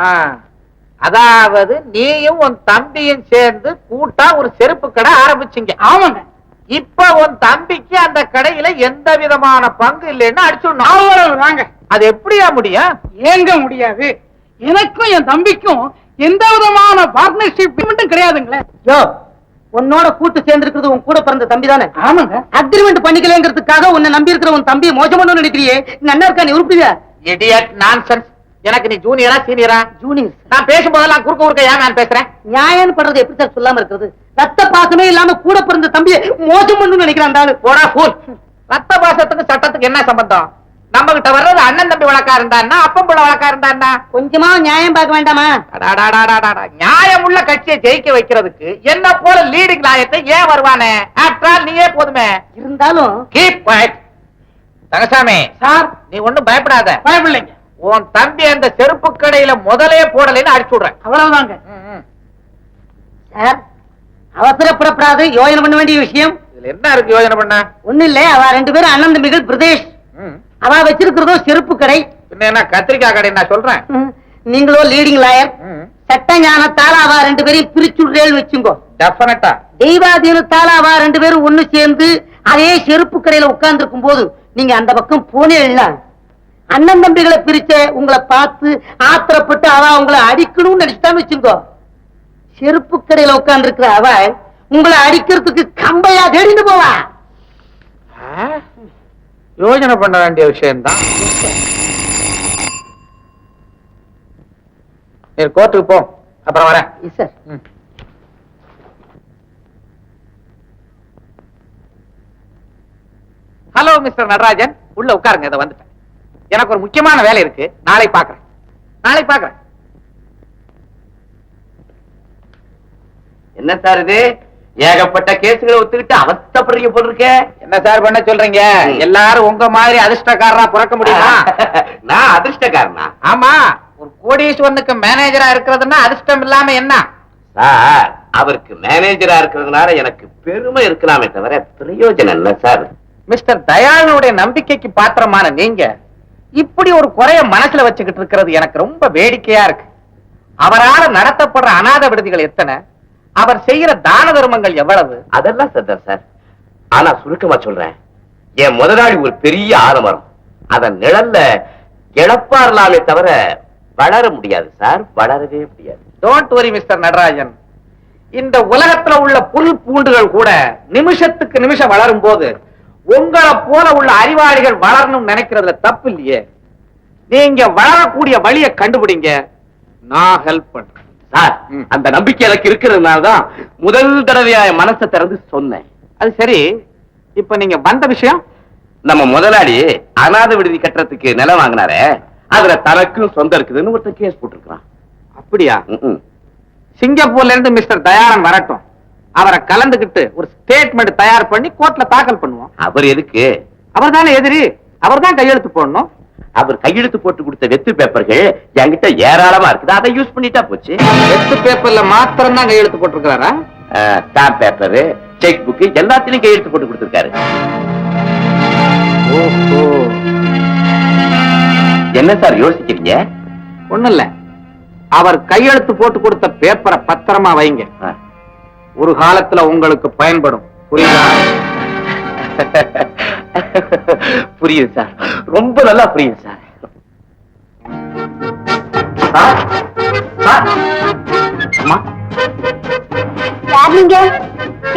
ஆ, அதாவது நீயும் உன் தம்பியும் சேர்ந்து கூட்டா ஒரு செருப்பு கடை ஆரம்பிச்சீங்க. ஆமாங்க. இப்ப உன் தம்பிக்கு அந்த கடையில எந்த விதமான பங்கு இல்லைன்னு அடிச்சுடணும் அது எப்படியா முடியும்? ஏங்க முடியாது. எனக்கும் என் தம்பிக்கும் எந்த விதமான பார்ட்னர்ஷிப் கிடையாதுங்களே. யோ உன்னோட கூட்டு சேர்ந்திருக்கிறது உன் கூட பிறந்த தம்பி தானே? ஆமாங்க. அக்ரிமெண்ட் பண்ணிக்கலங்கிறதுக்காக உன்னை நம்பி இருக்கிற உன் தம்பியை மோசமான நினைக்கிறியே. நல்லா இருக்கா நீ உருப்பியா இடியட் நான்சென்ஸ் எனக்கு நீ ஜூனியரா சீனியரா ஜூனியர் நான் பேசும்போதெல்லாம் குறுக்க குறுக்க ஏன் நான் பேசுறேன்? நியாயம் பண்றது எப்படி சார் சொல்லாம இருக்கிறது? ரத்த பாசமே இல்லாம கூட பிறந்த தம்பியை மோசம் பண்ணு நினைக்கிறான் போடா ஃபூல் ரத்த பாசத்துக்கு சட்டத்துக்கு என்ன சம்பந்தம்? நம்ம கிட்ட வர்றது அண்ணன் தம்பி வழக்கா இருந்தான்னா அப்பம் பிள்ளை வழக்கா இருந்தான்னா? கொஞ்சமா நியாயம் பார்க்க வேண்டாமா? அடாடாடாடாடாடா. நியாயமுள்ள கட்சியை ஜெயிக்க வைக்கிறதுக்கு என்ன போல லீடிங் நாயத்தை ஏன் வருவானே? ஆஃப்டர் நீயே போதுமே. இருந்தாலும் கீப் தங்கசாமி சார் நீ ஒண்ணும் பயப்படாத. பயப்பில்லைங்க உன் தம்பி அந்த செருப்பு கடையில முதலே போடலைன்னு அடிச்சு விடுறேன். அவ்வளவுதாங்க. சார் அவசரப்படப்படாது யோசனை பண்ண வேண்டிய விஷயம். இதுல என்ன இருக்கு யோசனை பண்ண? ஒண்ணு இல்ல அவ ரெண்டு பேரும் அண்ணன் தம்பிகள் பிரதேஷ். அவ வச்சிருக்கிறதோ செருப்பு கடை. என்ன கத்திரிக்காய் கடை நான் சொல்றேன். நீங்களோ லீடிங் லாயர். சட்ட ஞானத்தால அவ ரெண்டு பேரையும் பிரிச்சுடுறேன்னு வச்சுங்கோ. டெஃபினட்டா தெய்வாதீனத்தால அவ ரெண்டு பேரும் ஒண்ணு சேர்ந்து அதே செருப்பு கடையில உட்கார்ந்து போது நீங்க அந்த பக்கம் போனே இல்ல. அண்ணன் தம்பிகளை பிரிச்ச உங்களை பார்த்து ஆத்திரப்பட்டு அவ உங்களை அடிக்கணும்னு நினைச்சுட்டான்னு வச்சுங்கோ செருப்பு கடையில உட்கார்ந்து இருக்கிற அவ உங்களை அடிக்கிறதுக்கு கம்பையா தேடிட்டு போவா. ஆ? யோசனை பண்ண வேண்டிய விஷயம்தான். நீ கோர்ட்டுக்கு போ. அப்புறம் வரேன். சார். Hello mister Natarajan. உள்ள உட்காருங்க இதை வந்துட்டேன். எனக்கு ஒரு முக்கியமான வேலை இருக்கு. நாளை பாக்குறேன் நாளை பாக்குறேன் என்ன சார் இது? ஏகப்பட்ட கேசுகளை ஒத்துக்கிட்டு அவஸ்தப்படுறீங்க போல இருக்க என்ன சார் பண்ண சொல்றீங்க. எல்லாரும் உங்க மாதிரி அதிர்ஷ்டக்காரரா பிறக்க முடியுமா? நான் அதிர்ஷ்டக்காரனா? ஆமா. ஒரு கோடீஸ்வரனுக்கு மேனேஜரா இருக்கிறதுன்னா அதிர்ஷ்டம் இல்லாம என்ன? சார் அவருக்கு மேனேஜரா இருக்கிறதுனால எனக்கு பெருமை இருக்கலாமே தவிர பிரயோஜனம் இல்ல சார். மிஸ்டர் தயாளனுடைய நம்பிக்கைக்கு பாத்திரமான நீங்க இப்படி ஒரு குறைய மனசுல வச்சுக்கிட்டு இருக்கிறது எனக்கு ரொம்ப வேடிக்கையா இருக்கு. அவரால நடத்தப்படுற அநாத விடுதிகள் எத்தனை? அவர் செய்யற தான தர்மங்கள் எவ்வளவு? அதெல்லாம் சத்தம் சார் ஆனா சுருக்கமா சொல்றேன். என் முதலாளி ஒரு பெரிய ஆலமரம். அதன் நிழல்ல இழப்பாரலாமே தவிர வளர முடியாது சார் வளரவே முடியாது. Don't worry mister Natarajan. இந்த உலகத்துல உள்ள புல் பூண்டுகள் கூட நிமிஷத்துக்கு நிமிஷம் வளரும் போது உங்களை போல உள்ள அறிவாளிகள் வளரணும்னு நினைக்கிறதுல தப்பு இல்லையே. நீங்க வளரக்கூடிய வழியை கண்டுபிடிங்க. நான் ஹெல்ப் பண்றேன். சார். அந்த நம்பிக்கை எனக்கு இருக்கிறதுனால தான் முதல் தடவையா மனசை திறந்து சொன்னேன். அது சரி இப்ப நீங்க வந்த விஷயம்? நம்ம முதலாளி அநாத விடுதி கட்டுறதுக்கு நிலம் வாங்கினாரே அதுல தனக்கும் சொந்தம் இருக்குதுன்னு ஒருத்தர் கேஸ் போட்டிருக்கான் அப்படியா? சிங்கப்பூர்ல இருந்து மிஸ்டர் தயாளன் வரட்டும். அவரை கலந்துகிட்டு ஒரு ஸ்டேட்மெண்ட் தயார் பண்ணி கோர்ட்ல தாக்கல் பண்ணுவோம். அவர் எதுக்கு? அவர் தானே எதிரி? அவர் தான் கையெழுத்து போடணும். அவர் கையெழுத்து போட்டு கொடுத்த வெத்து பேப்பர்கள் என்கிட்ட ஏராளமா இருக்குது. அதை யூஸ் பண்ணிட்டா போச்சு. வெத்து பேப்பர்ல மாத்திரம் தான் கையெழுத்து போட்டிருக்கிறாரா? ஸ்டாம்ப் பேப்பர் செக் புக் எல்லாத்திலையும் கையெழுத்து போட்டு கொடுத்திருக்காரு. ஓஹோ. என்ன சார் யோசிக்கிறீங்க? ஒண்ணு இல்ல அவர் கையெழுத்து போட்டு கொடுத்த பேப்பரை பத்திரமா வைங்க. ஒரு காலத்துல உங்களுக்கு பயன்படும். புரியுதா? புரியுது சார். ரொம்ப நல்லா புரியுது சார்.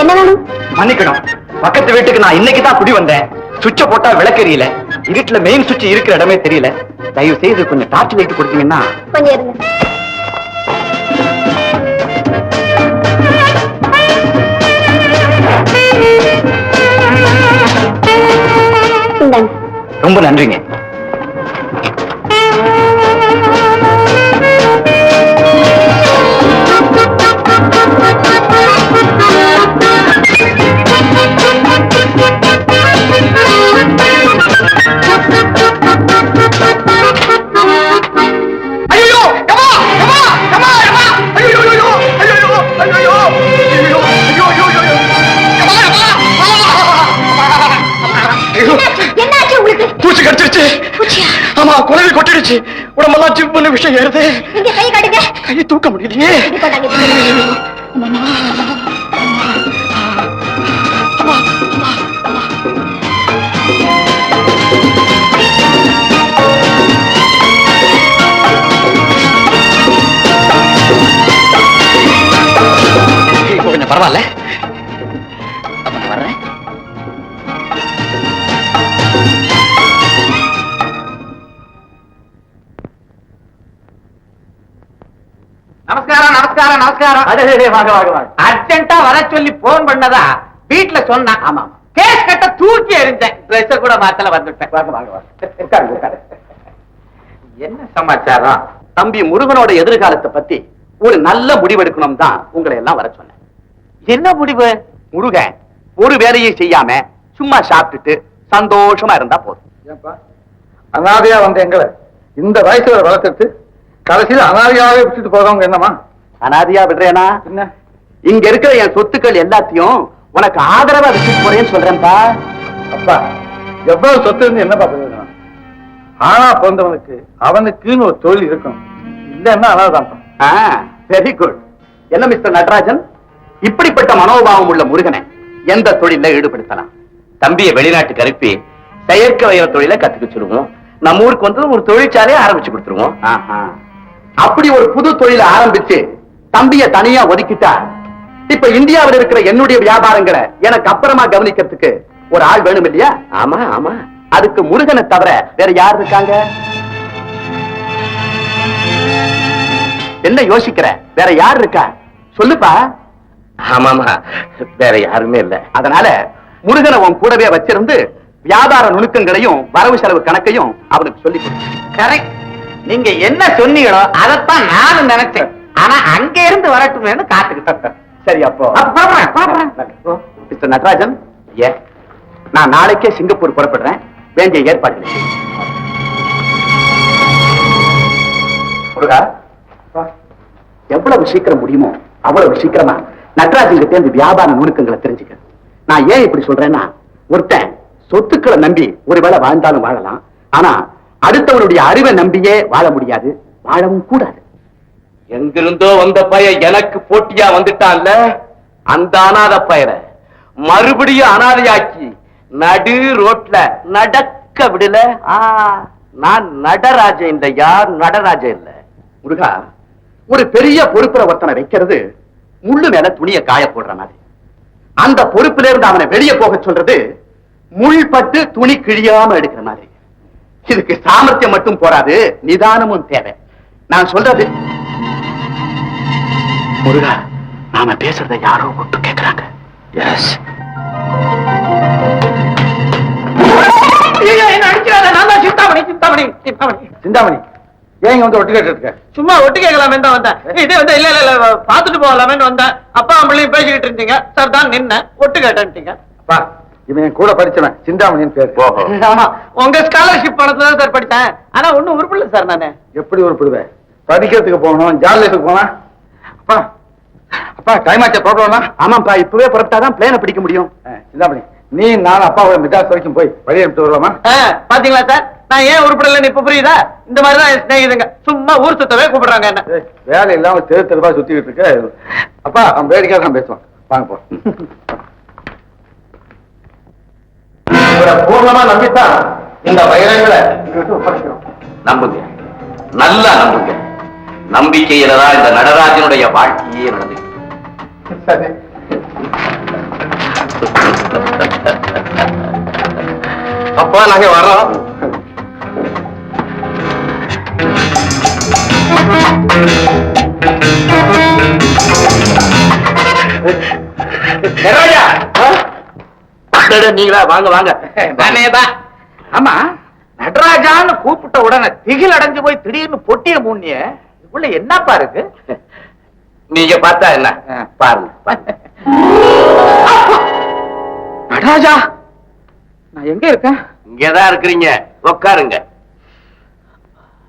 என்ன வேணும்? மன்னிக்கணும். பக்கத்து வீட்டுக்கு நான் இன்னைக்கு தான் குடி வந்தேன். சுவிட்ச போட்டா விளக்கெரியல இருட்டுல மெயின் சுவிட்ச் இருக்கிற இடமே தெரியல. தயவு செய்து கொஞ்சம் டார்ச் லைட் கொடுத்தீங்கன்னா கொஞ்சம் ரொம்ப நன்றிங்க. என்னாச்சு உடம்பெல்லாம் சிப்புன்னு விஷயம் ஏறுது. இங்க கை காட்டுங்க. கையை தூக்க முடியலையே. பரவாயில்ல. நமஸ்காரம் நமஸ்காரம் நமஸ்காரம். வாங்க வாங்க வாங்க. அர்ஜென்ட்டா வர சொல்லி போன் பண்ணதா? வீட்டுல சொன்னான் ஆமா கேஸ் கட்ட தூக்கி எறிஞ்சேன். ட்ரெஸ் கூட மாத்தல வந்துட்டேன். வாங்க வாங்க வாங்க. உட்காருங்க உட்காரு என்ன சமாச்சாரம்? தம்பி முருகனோட எதிர்காலத்தை பத்தி ஒரு நல்ல முடிவெடுக்கணும் தான் உங்களை எல்லாம் வர சொன்னேன். என்ன முடிவு? முருகன் ஒரு வேலையும் செய்யாம சும்மா சாப்பிட்டுட்டு சந்தோஷமா இருந்தா போதும். அனாதையா வந்த எங்களை இந்த வயசுல வளர்த்துட்டு கடைசியில அனாதையாவே விட்டுட்டு போறவங்க என்னமா அனாதையா விடுறேனா? என்ன? இங்க இருக்கிற என் சொத்துக்கள் எல்லாத்தையும் உனக்கு ஆதரவா வச்சுட்டு போறேன்னு சொல்றேன்ப்பா. அப்பா எவ்வளவு சொத்து இருந்து என்னப்பா பிரயோஜனம் ஆனா பிறந்தவனுக்கு அவனுக்குன்னு ஒரு தொழில் இருக்கும் இல்லைன்னா அனாதான்ப்பா வெரி குட் என்ன மிஸ்டர் நடராஜன்? இப்படிப்பட்ட மனோபாவம் உள்ள முருகனை எந்த தொழில ஈடுபடுத்தலாம்? தம்பியை வெளிநாட்டுக்கு அனுப்பி செயற்கை வயல் தொழிலை கத்துக்க சொல்லுவோம். நம்ம ஊருக்கு வந்து ஒரு தொழிற்சாலையை ஆரம்பிச்சு கொடுத்துருவோம். அப்படி ஒரு புது தொழிலை ஆரம்பிச்சு தம்பிய தனியா ஒதுக்கிட்டா இப்ப இந்தியாவில் இருக்கிற என்னுடைய வியாபாரங்களை எனக்கு அப்புறமா கவனிக்கிறதுக்கு ஒரு ஆள் வேணும் இல்லையா? ஆமா ஆமா. அதுக்கு முருகனை தவிர வேற யார் இருக்காங்க? என்ன யோசிக்கிற? வேற யார் இருக்கா? சொல்லுப்பா. ஆமாமா வேற யாருமே இல்ல. அதனால முருகனை உன் கூடவே வச்சிருந்து வியாபார நுணுக்கங்களையும் வரவு செலவு கணக்கையும் அவனுக்கு சொல்லி கொடு. கரெக்ட் நீங்க என்ன சொன்னீங்களோ அதைத்தான் நானும் நினைச்சேன். ஆனா அங்க இருந்து வரட்டுமேன்னு காத்துக்கிட்டேன் சரி அப்போ. மிஸ்டர் நடராஜன். ஏ நான் நாளைக்கே சிங்கப்பூர் புறப்படுறேன். வேண்டிய ஏற்பாடுகளை செய். முருகா எவ்வளவு சீக்கிரம் முடியுமோ அவ்வளவு சீக்கிரமா நடராஜன் கிட்ட இருந்து வியாபார நுணுக்கங்களை தெரிஞ்சுக்க. நான் ஏன் இப்படி சொல்றேன்னா ஒருத்தன் சொத்துக்களை நம்பி ஒருவேளை வாழ்ந்தாலும் வாழலாம். ஆனா அடுத்தவனுடைய அறிவை நம்பியே வாழ முடியாது. வாழவும் கூடாது. எங்கிருந்தோ வந்த பையன் எனக்கு போட்டியா வந்துட்டான்ல? அந்த அனாத பயலை மறுபடியும் அனாதையாக்கி நடு ரோட்ல நடக்க விடல. ஆ, நான் நடராஜன் இல்ல யார் நடராஜன் இல்ல. முருகா ஒரு பெரிய பொறுப்புல ஒருத்தனை வைக்கிறது முள்ளு மேல துணியை காய போடுற மாதிரி. அந்த பொறுப்புல இருந்து அவனை வெளியே போக சொல்றது முள் பட்டு துணி கிழியாம எடுக்கிற மாதிரி. இதுக்கு சாமர்த்தியம் மட்டும் போராது நிதானமும் தேவை. நான் சொல்றது முருகா நாம பேசுறத யாரோ ஒட்டு கேட்கிறாங்க எஸ் சிந்தாமணி ஏன் வந்து ஒட்டு கேட்டு சும்மா ஒட்டு கேட்கலாமே தான் வந்தேன் இது வந்து இல்ல இல்ல பாத்துட்டு போகலாமேன்னு வந்தேன். அப்பா அம்மளையும் பேசிக்கிட்டு இருந்தீங்க. சார் தான் நின்ன ஒட்டு கேட்டேன்ட்டீங்க. இவன் என் கூட படிச்சவன் சிந்தாமணின்னு பேரு. ஆமா உங்க ஸ்காலர்ஷிப் பணத்துல தான் சார் படித்தேன். ஆனா ஒண்ணும் உருப்பில்ல சார் நானு. எப்படி உருப்பிடுவேன் படிக்கிறதுக்கு போகணும் ஜாலியத்துக்கு போனா? அப்பா அப்பா டைம் ஆச்சா ப்ராப்ளம்னா ஆமாப்பா இப்பவே புறப்பட்டாதான் பிளேனை பிடிக்க முடியும். சிந்தாமணி நீ நானும் அப்பாவோட மிட்டாஸ் வரைக்கும் போய் வழி எடுத்து வருவோமா? ஆ, பாத்தீங்களா சார்? நான் ஏன் உருப்படலன்னு இப்ப புரியுதா? இந்த மாதிரி தான் என் சிநேகிதங்க. சும்மா ஊர் சுத்தவே கூப்பிடுறாங்க என்ன? வேலை இல்லாம தெரு தெருவா சுத்திக்கிட்டு இருக்க. அப்பா அவன் வேடிக்கையாக தான் பேசுவான். வாங்க போ. இவரை பூர்ணமா நம்பித்தான் இந்த வைரங்களை நம்புங்க. நல்லா நம்புங்க. நம்பிக்கையில தான் இந்த நடராஜனுடைய வாழ்க்கையே நடந்து அப்பா நாங்க வர்றோம். நீங்களா? வாங்க வாங்க. ஆமா நடராஜான்னு கூப்பிட்ட உடனே திகில் அடைஞ்சு போய் திடீர்னு பொட்டிய மூண்ணிய உள்ள என்னப்பா இருக்கு? நீங்க பார்த்தா என்ன? பாருங்க. நடராஜா நான் எங்க இருக்கேன்? இங்கதான் இருக்கிறீங்க. உட்காருங்க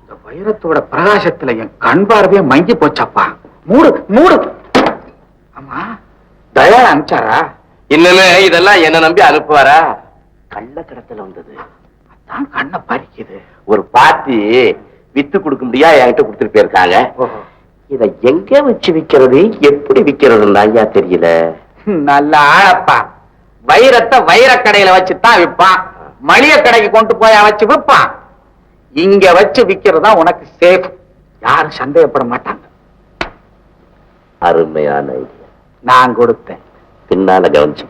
இந்த வைரத்தோட பிரகாசத்துல என் கண் பார்வையே மங்கி போச்சாப்பா. மூடு மூடு. ஆமா. தயா அனுப்பிச்சாரா? இன்னுமே இதெல்லாம் என்ன நம்பி அனுப்புவாரா? கள்ள கடத்தல வந்தது. அதான் கண்ணை பறிக்குது. ஒரு பாட்டி வித்து கொடுக்க முடியா என்கிட்ட கொடுத்துட்டு போயிருக்காங்க. இத எங்க வச்சு விக்கிறது? எப்படி விக்கிறதுன்னு ஐயா தெரியல. நல்ல ஆளப்பா. வைரத்தை வைரக் கடையில வச்சுதான் விற்பான். மளிகை கடைக்கு கொண்டு போய் வச்சு விற்பான். இங்க வச்சு விக்கிறது தான் உனக்கு சேஃப் யாரும் சந்தேகப்பட மாட்டாங்க. அருமையான idea. நான் கொடுத்தேன். పిన్నాల గవంచిక